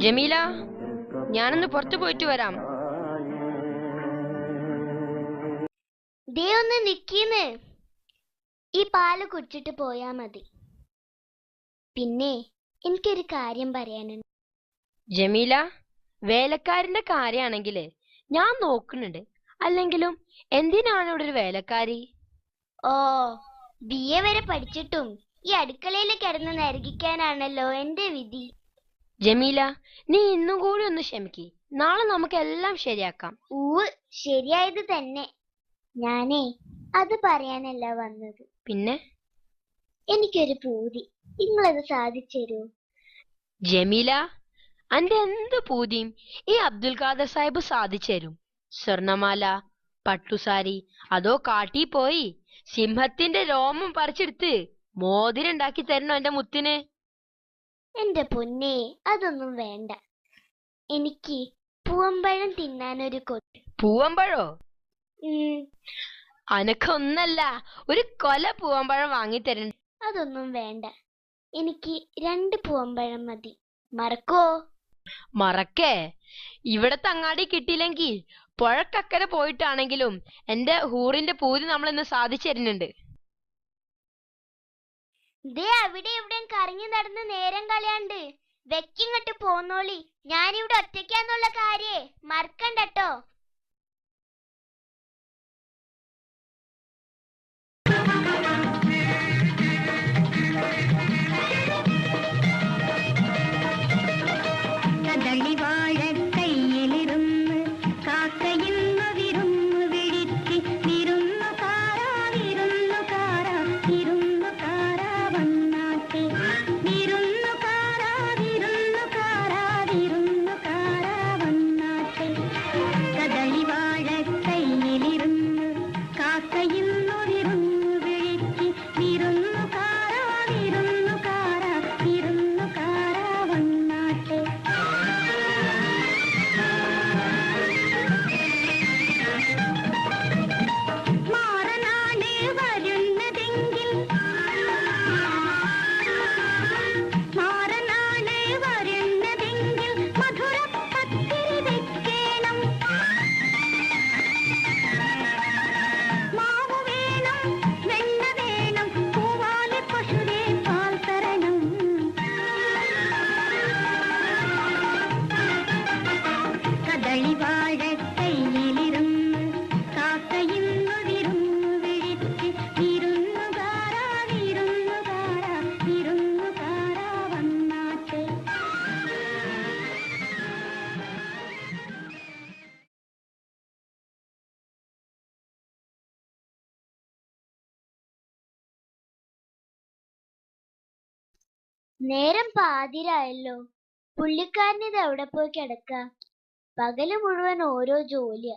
ജമീല ഞാനൊന്ന് പുറത്തു പോയിട്ട് വരാം. ദേ ഒന്ന് നിക്കീന്ന്. ഈ പാൽ കുടിച്ചിട്ട് പോയാ മതി. പിന്നെ എനിക്കൊരു കാര്യം പറയാനുണ്ട്. ജമീല വേലക്കാരന്റെ കാര്യമാണെങ്കിൽ ഞാൻ നോക്കുന്നുണ്ട്. അല്ലെങ്കിലും എന്തിനാണ് ഇവിടെ ഒരു വേലക്കാരി? ഓ ബി എ വരെ പഠിച്ചിട്ടും ഈ അടുക്കളയിൽ കിടന്ന് നരകിക്കാനാണല്ലോ എന്റെ വിധി. ജമീല നീ ഇന്നും കൂടി ഒന്ന് ക്ഷമിക്ക്. നാളെ നമുക്ക് എല്ലാം ശരിയാക്കാം. ഊവ് ശരിയായത് തന്നെ. ഞാനേ അത് പറയാനല്ല വന്നത്. പിന്നെ? എനിക്കൊരു പൂതി. നിങ്ങളത് സാധിച്ചു ജമീല അന്റെ എന്ത് പൂതിയും ഈ അബ്ദുൽ ഖാദർ സാഹിബ് സാധിച്ചു തരും സ്വർണമാല പട്ടുസാരി അതോ കാട്ടി പോയി സിംഹത്തിന്റെ രോമം പറിച്ചെടുത്ത് മോതിരം തരണോ എന്റെ മുത്തിന്? എന്റെ പൊന്നെ അതൊന്നും വേണ്ട. എനിക്ക് പൂവമ്പഴം തിന്നാനൊരു കൊട്ട് പൂവമ്പഴോ അനക്കൊന്നല്ല ഒരു കൊല പൂവമ്പഴം വാങ്ങിത്തരണ്ട അതൊന്നും വേണ്ട. എനിക്ക് രണ്ട് പൂവമ്പഴം മതി. മറക്കോ? മറക്കേ. ഇവിടത്തെ തങ്ങാടി കിട്ടിയില്ലെങ്കിൽ പുഴക്കക്കരെ പോയിട്ടാണെങ്കിലും എന്റെ ഹൂറിന്റെ പൂതി നമ്മൾ ഇന്ന് സാധിച്ചു തരുന്നുണ്ട്. ദേ അവിടെ ഇവിടെയും കറങ്ങി നടന്ന് നേരം കളയാണ്ട്. വെക്കിങ്ങട്ട് പോന്നോളി. ഞാനിവിടെ ഒറ്റയ്ക്കാന്നുള്ള കാര്യേ. മറക്കണ്ടട്ടോ നേരം പാതിരായല്ലോ. പുള്ളിക്കാരനിത് എവിടെ പോയി കിടക്ക? പകൽ മുഴുവൻ ഓരോ ജോലിയാ.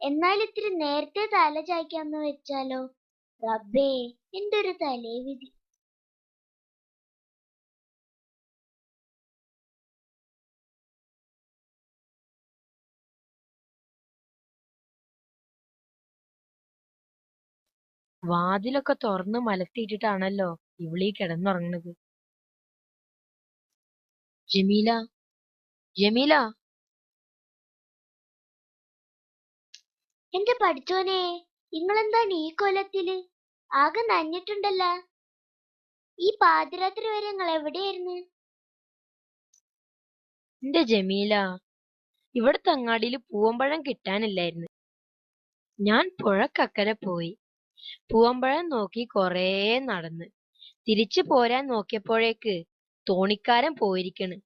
എന്നാൽ ഇത്തിരി നേരത്തെ തല ചായ്ക്കാന്ന് വെച്ചാലോ? റബ്ബേ എന്റെ ഒരു തലേ വിധി വാതിലൊക്കെ തുറന്ന് മലത്തിയിട്ടിട്ടാണല്ലോ ഇവിളീ കിടന്നുറങ്ങുന്നത് ജമീല ജമീല. എന്റെ പഠിച്ചോനെ? നിങ്ങളെന്താണ് ഈ കൊലത്തിൽ ആകെ നഞ്ഞിട്ടുണ്ടല്ല. ഈ പാതിരാത്രി വരെ നിങ്ങൾ എവിടെയായിരുന്നു? എന്റെ ജമീല ഇവിടുത്തെ തങ്ങാടിയിൽ പൂവമ്പഴം കിട്ടാനില്ലായിരുന്നു. ഞാൻ പുഴക്കക്കരെ പോയി. പൂവമ്പഴം നോക്കി കൊറേ നടന്ന്. തിരിച്ചു പോരാൻ നോക്കിയപ്പോഴേക്ക് തോണിക്കാരൻ പോയിരിക്കണ്.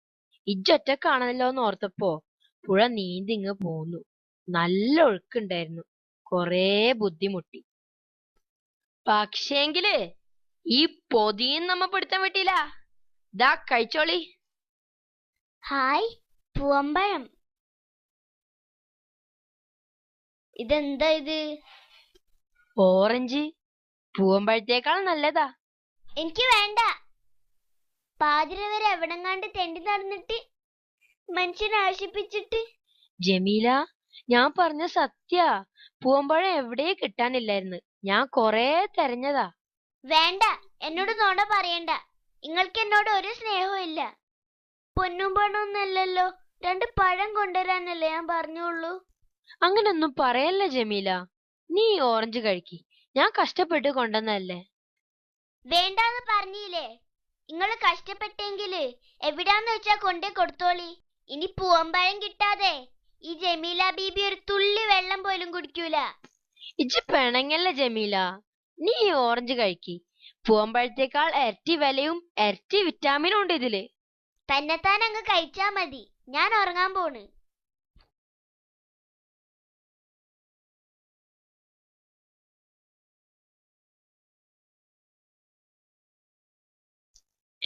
ഇജ്ജൊറ്റക്കാണല്ലോ എന്ന് ഓർത്തപ്പോ പുഴ നീന്തിങ്ങ് പോന്നു. നല്ല ഒഴുക്കുണ്ടായിരുന്നു. കൊറേ ബുദ്ധിമുട്ടി. പക്ഷേങ്കിൽ ഈ പൊതിയും നമ്മ പിടുത്തം വിട്ടില്ല ദാ കഴിച്ചോളി. ഹായ് പൂവമ്പഴം ഇതെന്താ ഇത്? ഓറഞ്ച്. പൂവമ്പഴത്തേക്കാൾ നല്ലതാ. എനിക്ക് വേണ്ട. പാതിര വരെ എവിടെങ്ങാണ്ട് തെണ്ടി നടന്നിട്ട് മനുഷ്യനെ ആശിപ്പിച്ചിട്ട് ജമീല ഞാൻ പറഞ്ഞ സത്യ. പൂവമ്പഴം എവിടെ കിട്ടാനില്ലായിരുന്നു. ഞാൻ കൊറേ തെരഞ്ഞതാ. വേണ്ട എന്നോട് നോട പറയണ്ട. നിങ്ങൾക്ക് എന്നോട് ഒരു സ്നേഹവും ഇല്ല. പൊന്നും പണമൊന്നല്ലല്ലോ രണ്ട് പഴം കൊണ്ടുവരാനല്ലേ ഞാൻ പറഞ്ഞുള്ളൂ. അങ്ങനൊന്നും പറയല്ല ജമീല. നീ ഓറഞ്ച് കഴിക്കി. ഞാൻ കഷ്ടപ്പെട്ട് കൊണ്ടുവന്നല്ലേ വേണ്ടാന്ന് പറഞ്ഞില്ലേ? നിങ്ങൾ കഷ്ടപ്പെട്ടെങ്കിൽ എവിടാന്ന് വെച്ചാ കൊണ്ടേ കൊടുത്തോളി. ഇനി പൂവമ്പഴം കിട്ടാതെ ഈ ജമീല ബീബി ഒരു തുള്ളി വെള്ളം പോലും കുടിക്കൂല. ഇജ്ജ് പിണങ്ങല്ല ജമീല. നീ ഈ ഓറഞ്ച് കഴിക്കി. പൂവമ്പഴത്തേക്കാൾ ഇരട്ടി വിലയും ഇരട്ടി വിറ്റാമിനും ഉണ്ട് ഇതിൽ. തന്നെത്താൻ അങ്ങ് കഴിച്ചാ മതി. ഞാൻ ഉറങ്ങാൻ പോണ്.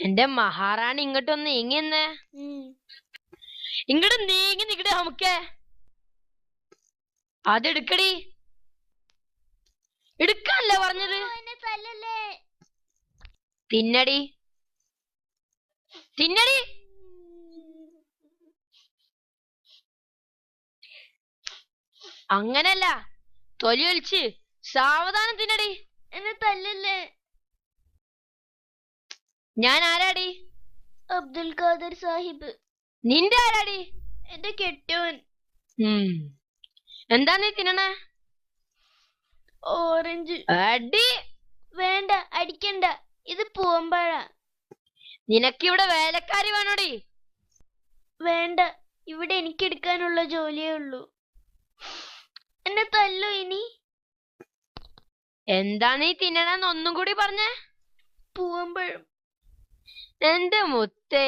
എന്റെ മഹാറാണി ഇങ്ങോട്ടൊന്ന് നീങ്ങിന്ന് ഇങ്ങോട്ട് നീങ്ങി നിക്കടി നമുക്കേ. അതെടുക്കടി എടുക്കാനല്ലേ പറഞ്ഞത്? തിന്നടി. തിന്നടി. അങ്ങനല്ല. തൊലി ഒലിച്ച് സാവധാനം തിന്നടി. എന്നെ തല്ലല്ലേ? ഞാൻ ആരാടി അബ്ദുൽ ഖാദർ സാഹിബ്. നിന്റെ ആരാടി? എന്റെ കെട്ടോൻ. എന്താ നീ തിന്നണേ? ഓറഞ്ച്. അടി. വേണ്ട അടിക്കണ്ട. ഇത് പൂവമ്പഴ നിനക്കിവിടെ വേലക്കാരി വേണോടി? വേണ്ട ഇവിടെ എനിക്ക് എടുക്കാനുള്ള ജോലിയേ ഉള്ളൂ. എന്നെ തല്ലു ഇനി. എന്താ നീ തിന്നണെന്ന് ഒന്നും കൂടി പറഞ്ഞേ? പൂവമ്പഴം എന്റെ മുത്തേ.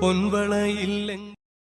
പൊൻവളയില്ലെങ്കിൽ